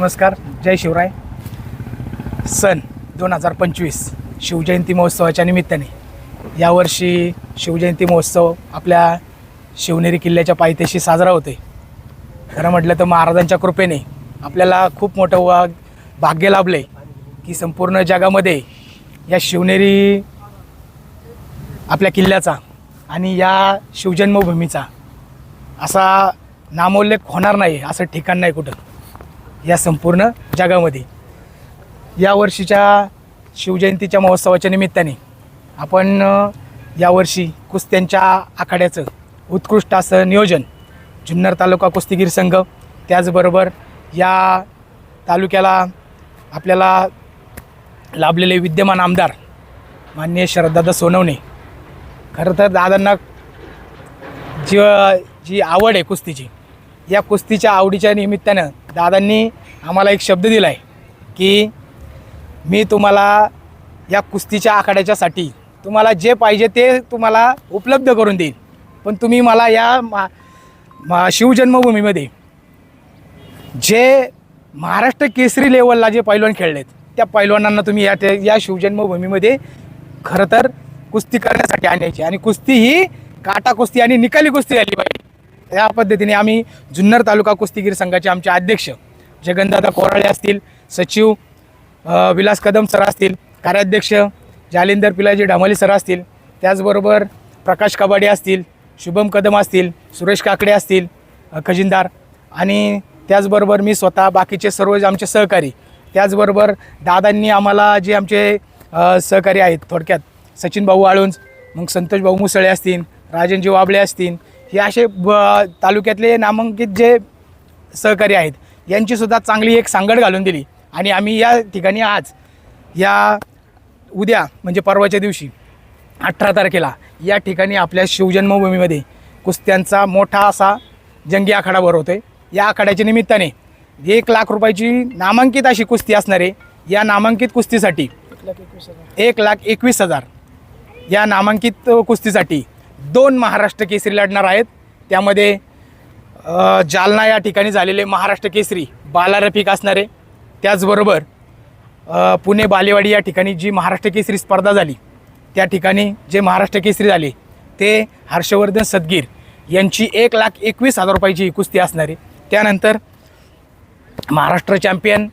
नमस्कार जय शिवराय. सन दोन हजार पंचवीस शिवजयंती महोत्सवाच्या निमित्ताने यावर्षी शिवजयंती महोत्सव आपल्या शिवनेरी किल्ल्याच्या पायथ्याशी साजरा होते खरं म्हटलं तर महाराजांच्या कृपेने आपल्याला खूप मोठं वा भाग्य लाभले की संपूर्ण जगामध्ये या शिवनेरी आपल्या किल्ल्याचा आणि या शिवजन्मभूमीचा असा नामोल्लेख होणार नाही असं ठिकाण नाही कुठं. या संपूर्ण जगामध्ये. या वर्षीच्या शिवजयंतीच्या महोत्सवाच्या निमित्ताने आपण यावर्षी कुस्त्यांच्या आखाड्याचं उत्कृष्ट असं नियोजन जुन्नर तालुका कुस्तीगीर संघ त्याचबरोबर या तालुक्याला आपल्याला लाभलेले विद्यमान आमदार माननीय शरददादा सोनवणे. खरं तर दादांना जी जी आवड आहे कुस्तीची या कुस्तीच्या आवडीच्या निमित्तानं दादांनी आम्हाला एक शब्द दिला आहे की मी तुम्हाला या कुस्तीच्या आखाड्याच्यासाठी तुम्हाला जे पाहिजे ते तुम्हाला उपलब्ध करून देईन. पण तुम्ही मला या मा मा शिवजन्मभूमीमध्ये जे महाराष्ट्र केसरी लेवलला जे पैलवान खेळलेत त्या पैलवानांना तुम्ही या ते या शिवजन्मभूमीमध्ये खरं तर कुस्ती करण्यासाठी आणायची. आणि कुस्ती ही काटा कुस्ती आणि निकाली कुस्ती झाली पाहिजे. या पद्धतीने आम्ही जुन्नर तालुका कुस्तीगीर संघाचे आमचे अध्यक्ष जगनदादा कोराळे असतील सचिव विलास कदम सर असतील कार्याध्यक्ष जालिंदर पिलाजी ढामली सर असतील त्याचबरोबर प्रकाश कबाडे असतील शुभम कदम असतील सुरेश काकडे असतील खजिनदार आणि त्याचबरोबर मी स्वतः बाकीचे सर्व आमचे सहकारी त्याचबरोबर दादांनी आम्हाला जे आमचे सहकारी आहेत थोडक्यात सचिन भाऊ आळुंज मग संतोष भाऊ मुसळे असतील राजनजी वाबळे असतील हे असे ब तालुक्यातले नामांकित जे सहकारी आहेत यांचीसुद्धा चांगली एक सांगड घालून दिली. आणि आम्ही या ठिकाणी आज या उद्या म्हणजे परवाच्या दिवशी अठरा तारखेला या ठिकाणी आपल्या शिवजन्मभूमीमध्ये कुस्त्यांचा मोठा असा जंगी आखाडा भरवतो आहे या आखाड्याच्या निमित्ताने एक लाख रुपयाची नामांकित अशी कुस्ती असणार आहे या नामांकित कुस्तीसाठी एक लाख एकवीस हजार या नामांकित कुस्तीसाठी दोन महाराष्ट्र केसरी लढणार आहेत. त्यामध्ये जालना या ठिकाणी झालेले महाराष्ट्र केसरी बाला रफिक असणारे. त्याचबरोबर पुणे बालेवाडी या ठिकाणी जी महाराष्ट्र केसरी स्पर्धा झाली त्या ठिकाणी जे महाराष्ट्र केसरी झाले ते हर्षवर्धन सदगीर यांची एक लाख एकवीस हजार रुपयाची कुस्ती असणारे. त्यानंतर महाराष्ट्र चॅम्पियन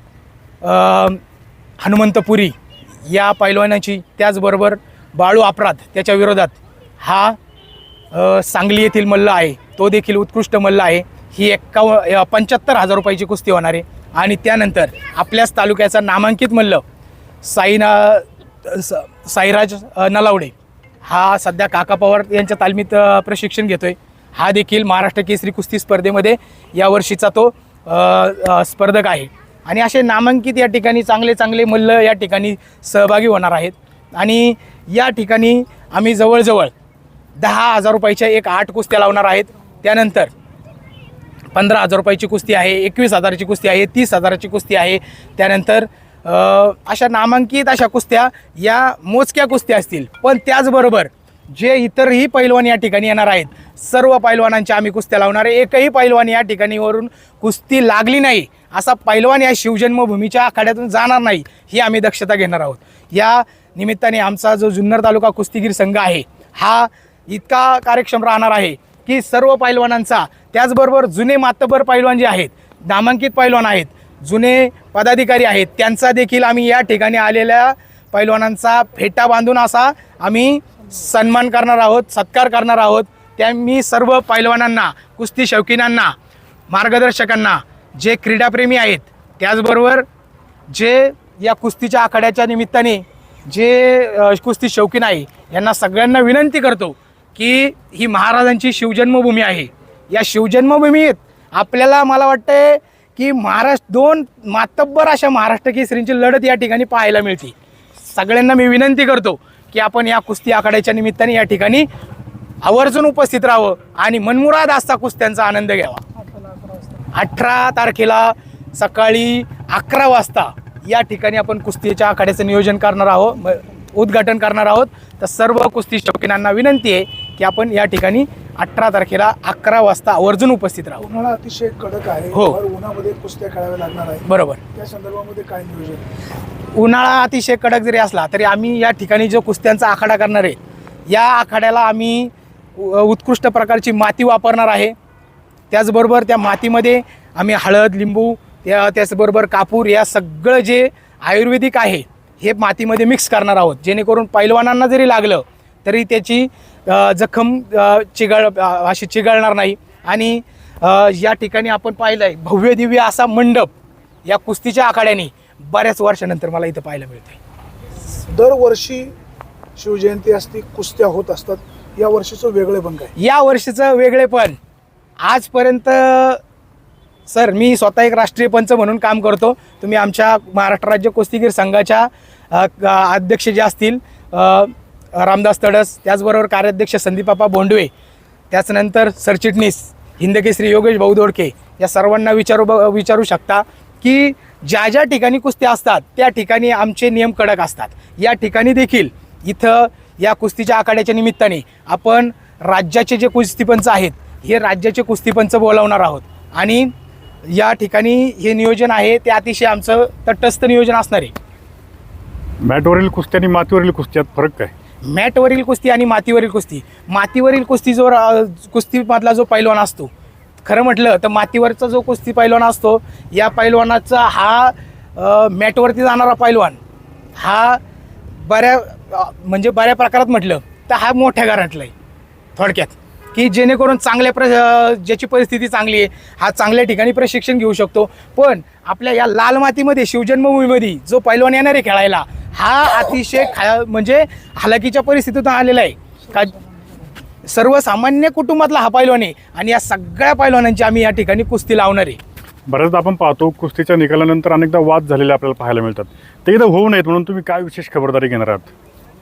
हनुमंतपुरी या पैलवानाची त्याचबरोबर बाळू अपराध त्याच्या विरोधात हा सांगली येथील मल्ल आहे. तो देखील उत्कृष्ट मल्ल आहे. ही एक्काव पंच्याहत्तर हजार रुपयाची कुस्ती होणार आहे. आणि त्यानंतर आपल्याच तालुक्याचा नामांकित मल्ल साईना स- साईराज नलावडे. हा सध्या काका पवार यांच्या तालमीत प्रशिक्षण घेतोय. हा देखील महाराष्ट्र केसरी कुस्ती स्पर्धेमध्ये यावर्षीचा तो स्पर्धक आहे. आणि असे नामांकित या ठिकाणी चांगले चांगले मल्ल या ठिकाणी सहभागी होणार आहेत. आणि या ठिकाणी आम्ही जवळजवळ दहा हजार रुपयाच्या एक आठ कुस्त्या लावणार आहेत. त्यानंतर पंधरा हजार रुपयाची कुस्ती आहे एकवीस हजाराची कुस्ती आहे तीस हजाराची कुस्ती आहे. त्यानंतर अशा नामांकित अशा कुस्त्या या मोजक्या कुस्त्या असतील. पण त्याचबरोबर जे इतरही पैलवान या ठिकाणी येणार आहेत सर्व पैलवानांच्या आम्ही कुस्त्या लावणार आहे. एकही पैलवान या ठिकाणीवरून कुस्ती लागली नाही असा पैलवान या शिवजन्मभूमीच्या आखाड्यातून जाणार नाही ही आम्ही दक्षता घेणार आहोत. या निमित्ताने आमचा जो जुन्नर तालुका कुस्तीगीर संघ आहे हा इतका कार्यक्षम राहणार आहे की सर्व पैलवानांचा त्याचबरोबर जुने मातबर पैलवान जे आहेत नामांकित पैलवान आहेत जुने पदाधिकारी आहेत त्यांचा देखील आम्ही या ठिकाणी आलेल्या पैलवानांचा फेटा बांधून असा आम्ही सन्मान करणार आहोत सत्कार करणार आहोत. त्या मी सर्व पैलवानांना कुस्ती शौकीनांना मार्गदर्शकांना जे क्रीडाप्रेमी आहेत त्याचबरोबर जे या कुस्तीच्या आखाड्याच्या निमित्ताने जे कुस्ती शौकीन आहे यांना सगळ्यांना विनंती करतो की ही महाराजांची शिवजन्मभूमी आहे. या शिवजन्मभूमीत आपल्याला मला वाटतंय की महाराष्ट्र दोन मातब्बर अशा महाराष्ट्र केसरींची लढत या ठिकाणी पाहायला मिळते. सगळ्यांना मी विनंती करतो की आपण या कुस्ती आखाड्याच्या निमित्ताने या ठिकाणी आवर्जून उपस्थित राहावं आणि मनमुराद असता कुस्त्यांचा आनंद घ्यावा. अठरा तारखेला सकाळी अकरा वाजता या ठिकाणी आपण कुस्तीच्या आखाड्याचं नियोजन करणार आहोत म- उद्घाटन करणार आहोत. तर सर्व कुस्ती शौकीनांना विनंती आहे की आपण या ठिकाणी अठरा तारखेला अकरा वाजता आवर्जून उपस्थित राहू. उन्हाळा अतिशय कडक आहे. हो. उन्हामध्ये कुस्त्या खेळाव्या लागणार आहे बरोबर. त्या संदर्भामध्ये काय नियोजन? उन्हाळा अतिशय कडक जरी असला तरी आम्ही या ठिकाणी जो कुस्त्यांचा आखाडा करणार आहे या आखाड्याला आम्ही उ- उत्कृष्ट प्रकारची माती वापरणार आहे. त्याचबरोबर त्या मातीमध्ये आम्ही हळद लिंबू त्या त्याचबरोबर कापूर या सगळं जे आयुर्वेदिक आहे हे मातीमध्ये मिक्स करणार आहोत. जेणेकरून पैलवानांना जरी लागलं तरी त्याची जखम चिघळ अशी चिघळणार नाही. आणि या ठिकाणी आपण पाहिलं आहे भव्य दिव्य असा मंडप या कुस्तीच्या आखाड्याने बऱ्याच वर्षानंतर मला इथं पाहायला मिळतंय. दरवर्षी शिवजयंती असती कुस्त्या होत असतात या वर्षीचं वेगळे पण काय या वर्षीचं वेगळेपण आजपर्यंत सर मी स्वतः एक राष्ट्रीय पंच म्हणून काम करतो. तुम्ही आमच्या महाराष्ट्र राज्य कुस्तीगीर संघाच्या अध्यक्ष जे असतील रामदास तडस त्याचबरोबर कार्याध्यक्ष संदीपापा बोंडवे त्याचनंतर सरचिटणीस हिंदकेसरी योगेश भाऊ दोडके या सर्वांना विचारू ब- विचारू शकता की ज्या ज्या ठिकाणी कुस्त्या असतात त्या ठिकाणी आमचे नियम कडक असतात. या ठिकाणी देखील इथं या कुस्तीच्या आखाड्याच्या निमित्ताने आपण राज्याचे जे कुस्तीपंच आहेत हे राज्याचे कुस्तीपंच बोलावणार आहोत. आणि या ठिकाणी हे नियोजन आहे ते अतिशय आमचं तटस्थ नियोजन असणार आहे. मॅटवरील कुस्त्या आणि मातीवरील कुस्त्यात फरक काय? मॅटवरील कुस्ती आणि मातीवरील कुस्ती. मातीवरील कुस्ती जो रा- कुस्तीमधला जो पैलवान असतो खरं म्हटलं तर मातीवरचा जो कुस्ती पैलवान असतो या पैलवानाचा हा मॅटवरती जाणारा पैलवान हा बऱ्या म्हणजे बऱ्या प्रकारात म्हटलं तर हा मोठ्या घरातला आहे थोडक्यात. की जेणेकरून चांगल्या प्र ज्याची परिस्थिती चांगली आहे हा चांगल्या ठिकाणी प्रशिक्षण घेऊ शकतो. पण आपल्या या लाल मातीमध्ये शिवजन्मभूमीमध्ये जो पैलवान येणार आहे खेळायला हा अतिशय खा म्हणजे हालाकीच्या परिस्थितीतून आलेला आहे. का सर्वसामान्य कुटुंबातला हा पैलवान आहे आणि या सगळ्या पैलवानांची आम्ही या ठिकाणी कुस्ती लावणार आहे. बऱ्याचदा आपण पाहतो कुस्तीच्या निकालानंतर अनेकदा वाद झालेले आपल्याला पाहायला मिळतात. ते एकदा होऊ नयेत म्हणून तुम्ही काय विशेष खबरदारी घेणार आहात?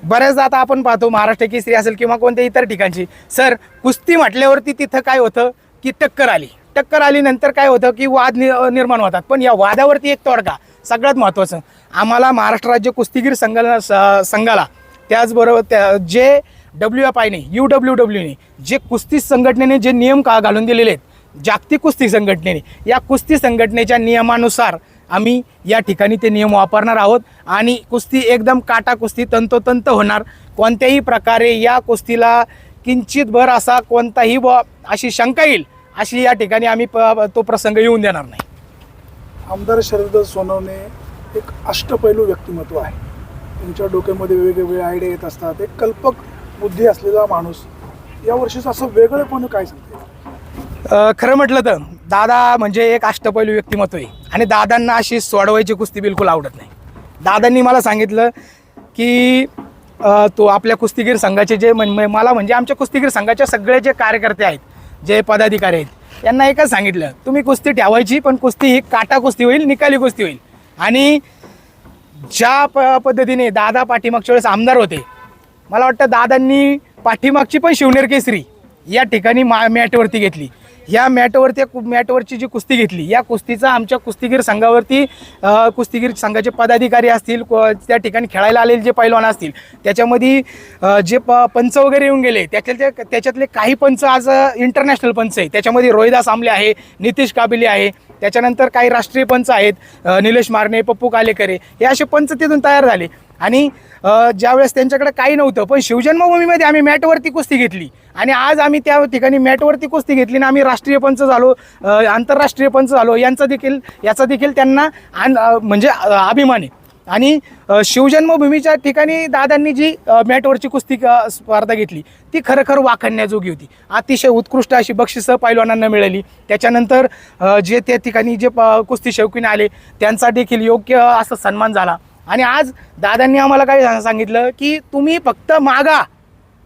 बऱ्याचदा आता आपण पाहतो महाराष्ट्र केसरी असेल किंवा कोणत्या इतर ठिकाणची. सर कुस्ती म्हटल्यावरती तिथं काय होतं की टक्कर आली. टक्कर आली नंतर काय होतं की वाद नि निर्माण होतात. पण या वादावरती एक तोडगा सगळ्यात महत्त्वाचं आम्हाला महाराष्ट्र राज्य कुस्तीगीर संघाला स- संघाला त्याचबरोबर त्या जे डब्ल्यू एफ आयने यू डब्ल्यू डब्ल्यूने जे कुस्ती संघटनेने जे नियम का घालून दिलेले आहेत जागतिक कुस्ती संघटनेने या कुस्ती संघटनेच्या नियमानुसार आम्ही या ठिकाणी ते नियम वापरणार आहोत आणि कुस्ती एकदम काटा कुस्ती तंतोतंत होणार. कोणत्याही प्रकारे या कुस्तीला किंचित भर असा कोणताही ब अशी शंका येईल अशी या ठिकाणी आम्ही प तो प्रसंग येऊन देणार नाही. आमदार शरद सोनवणे एक अष्टपैलू व्यक्तिमत्व आहे. त्यांच्या डोक्यामध्ये वेगवेगळे आयडिया येत असतात. एक कल्पक बुद्धी असलेला माणूस या वर्षीचं असं वेगळेपण काय सांगते? खरं म्हटलं तर दादा म्हणजे एक अष्टपैलू व्यक्तिमत्व आहे. आणि दादांना अशी सोडवायची कुस्ती बिलकुल आवडत नाही. दादांनी मला सांगितलं की तो आपल्या कुस्तीगीर संघाचे जे म- मला म्हणजे आमच्या कुस्तीगीर संघाचे सगळे जे कार्यकर्ते आहेत जे पदाधिकारी आहेत यांना एकच सांगितलं तुम्ही कुस्ती ठेवायची पण कुस्ती ही काटा कुस्ती होईल निकाली कुस्ती होईल. आणि ज्या प पद्धतीने दादा पाठीमागच्या वेळेस आमदार होते मला वाटतं दादांनी पाठीमागची पण शिवनेर केसरी या ठिकाणी मा मॅटवरती घेतली. या मॅटवरती मॅटवरची जी कुस्ती घेतली या कुस्तीचा आमच्या कुस्तीगीर संघावरती कुस्तीगीर संघाचे पदाधिकारी असतील त्या ठिकाणी खेळायला आलेले जे पैलवान असतील त्याच्यामध्ये जे प पंच वगैरे येऊन गेले त्याच्यातले त्याच्यातले काही पंच आज इंटरनॅशनल पंच आहे त्याच्यामध्ये रोहिदास आमले आहे नितीश काबिले आहे त्याच्यानंतर काही राष्ट्रीय पंच आहेत निलेश मारणे पप्पू कालेकरे हे असे पंच तिथून तयार झाले. आणि ज्यावेळेस त्यांच्याकडे काही नव्हतं पण शिवजन्मभूमीमध्ये आम्ही मॅटवरती कुस्ती घेतली. आणि आज आम्ही त्या ठिकाणी मॅटवरती कुस्ती घेतली आणि आम्ही राष्ट्रीय पंच झालो आंतरराष्ट्रीय पंच झालो यांचा देखील याचा देखील त्यांना आन- म्हणजे अभिमान आहे. आणि शिवजन्मभूमीच्या ठिकाणी दादांनी जी मॅटवरची कुस्ती स्पर्धा घेतली ती खरखर वाखणण्याजोगी होती. अतिशय उत्कृष्ट अशी बक्षिसं पैलवानांना मिळाली. त्याच्यानंतर जे त्या ठिकाणी जे प- कुस्ती शौकीन आले त्यांचा देखील योग्य असा सन्मान झाला. आणि आज दादांनी आम्हाला काय सांगितलं की तुम्ही फक्त मागा.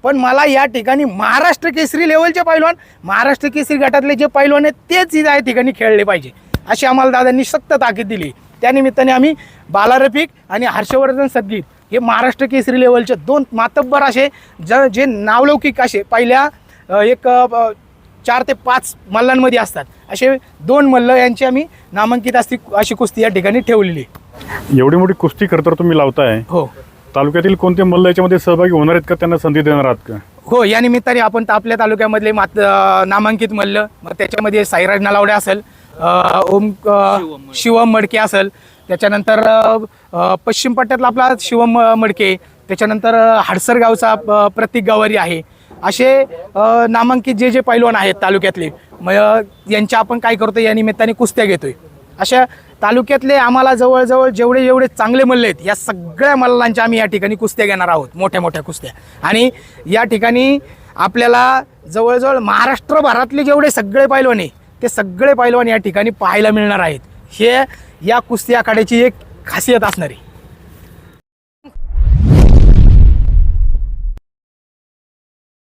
पण मला या ठिकाणी महाराष्ट्र केसरी लेवलचे पैलवान महाराष्ट्र केसरी गटातले जे पैलवान आहेत तेच या ठिकाणी खेळले पाहिजे. अशी आम्हाला दादांनी सक्त ताकीद दिली. त्यानिमित्ताने आम्ही बाला रफिक आणि हर्षवर्धन सदगीर हे महाराष्ट्र केसरी लेवलचे दोन मातब्बर असे ज जे नावलौकिक असे पहिल्या एक चार ते पाच मल्लांमध्ये असतात. असे दोन मल्ल यांची आम्ही नामांकित असती अशी कुस्ती या ठिकाणी ठेवलेली. एवढी मोठी कुस्ती खरं तर तुम्ही लावताय. हो. तालुक्यातील कोणते मल्ल याच्यामध्ये सहभागी होणार आहेत का? त्यांना संधी देणार आहात का? हो या निमित्ताने आपण आपल्या तालुक्यामधले मात नामांकित मल्ल मग त्याच्यामध्ये साईराज नलावडे असेल ओम शिवम मडके असेल त्याच्यानंतर पश्चिम पट्ट्यातला आपला शिवम मडके त्याच्यानंतर हडसर गावचा प्रतीक गावारी आहे. असे नामांकित जे जे पैलवान आहेत तालुक्यातले मग यांच्या आपण काय करतो या निमित्ताने कुस्त्या घेतोय. अशा तालुक्यातले आम्हाला जवळजवळ जेवढे जेवढे चांगले मल्ले आहेत या सगळ्या मल्लांच्या आम्ही या ठिकाणी कुस्त्या घेणार आहोत मोठ्या मोठ्या कुस्त्या. आणि या ठिकाणी आपल्याला जवळजवळ महाराष्ट्रभरातले जेवढे सगळे पैलवान आहे ते सगळे पैलवान या ठिकाणी पाहायला मिळणार आहेत. हे या कुस्ती आखाड्याची एक खासियत असणारी.